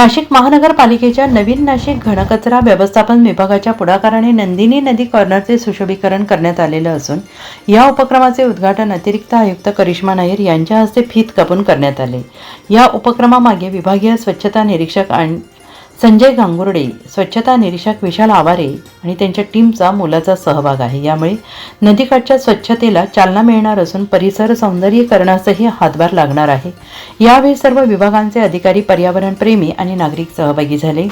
नाशिक महानगरपालिकेच्या नवीन नाशिक घनकचरा व्यवस्थापन विभागाच्या पुढाकाराने नंदिनी नदी कॉर्नरचे सुशोभीकरण करण्यात आलेलं असून या उपक्रमाचे उद्घाटन अतिरिक्त आयुक्त करिश्मा नायर यांच्या हस्ते फीत कापून करण्यात आले. या उपक्रमामागे विभागीय स्वच्छता निरीक्षक आणि संजय गांगुर्डे स्वच्छता निरीक्षक विशाल आवारे आणि त्यांच्या टीमचा मोलाचा सहभाग आहे. यामुळे नदीकाठच्या स्वच्छतेला चालना मिळणार असून परिसर सौंदर्यीकरणासही हातभार लागणार आहे. यावेळी सर्व विभागांचे अधिकारी पर्यावरणप्रेमी आणि नागरिक सहभागी झाले.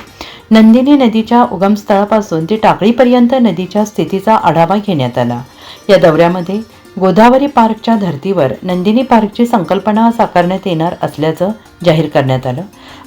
नंदिनी नदीच्या उगमस्थळापासून ते टाकळीपर्यंत नदीच्या स्थितीचा आढावा घेण्यात आला. या दौऱ्यामध्ये गोदावरी पार्कच्या धर्तीवर नंदिनी पार्कची संकल्पना साकारण्यात येणार असल्याचं जाहीर करण्यात आलं.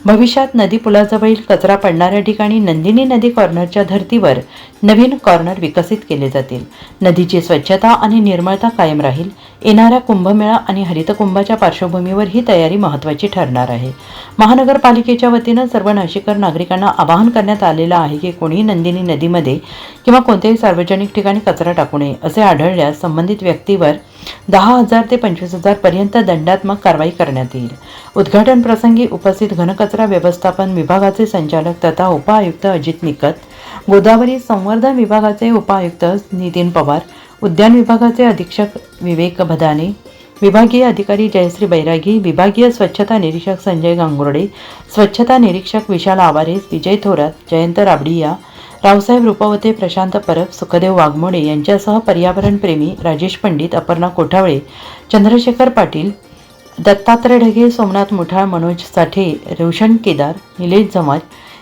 भविष्यात नदी पुलाजवळील कचरा पडणाऱ्या ठिकाणी नंदिनी नदी कॉर्नरच्या धर्तीवर नवीन कॉर्नर विकसित केले जातील. नदीची स्वच्छता आणि निर्मळता कायम राहील. येणाऱ्या कुंभमेळा आणि हरितकुंभाच्या पार्श्वभूमीवर ही तयारी महत्त्वाची ठरणार आहे. महानगरपालिकेच्या वतीनं सर्व नाशिककर नागरिकांना आवाहन करण्यात आलेलं आहे की कोणीही नंदिनी नदीमध्ये किंवा कोणत्याही सार्वजनिक ठिकाणी कचरा टाकू नये असे आढळल्यास संबंधित व्यक्ती व्यक्तीवर दहा हजार ते पंचवीस हजार पर्यंत दंडात्मक कारवाई करण्यात येईल. उद्घाटन प्रसंगी उपस्थित घनकचरा व्यवस्थापन विभागाचे संचालक तथा उपआयुक्त अजित निकत गोदावरी संवर्धन विभागाचे उपआयुक्त नितीन पवार उद्यान विभागाचे अधीक्षक विवेक भदाने विभागीय अधिकारी जयश्री बैरागी विभागीय स्वच्छता निरीक्षक संजय गांगुर्डे स्वच्छता निरीक्षक विशाल आवारेस विजय थोरात जयंत राबडिया रावसाहेब रुपवते प्रशांत परब सुखदेव वाघमोडे यांच्यासह पर्यावरणप्रेमी राजेश पंडित अपर्णा कोठावळे चंद्रशेखर पाटील दत्तात्रय ढगे सोमनाथ मुठाळ मनोज साठे रोशन केदार निलेश जमाज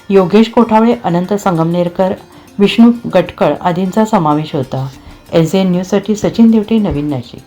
योगेश कोठावळे अनंत संगमनेरकर विष्णू गटकळ आदींचा समावेश होता. एस एन न्यूजसाठी सचिन देवटे नवीन नाशिक.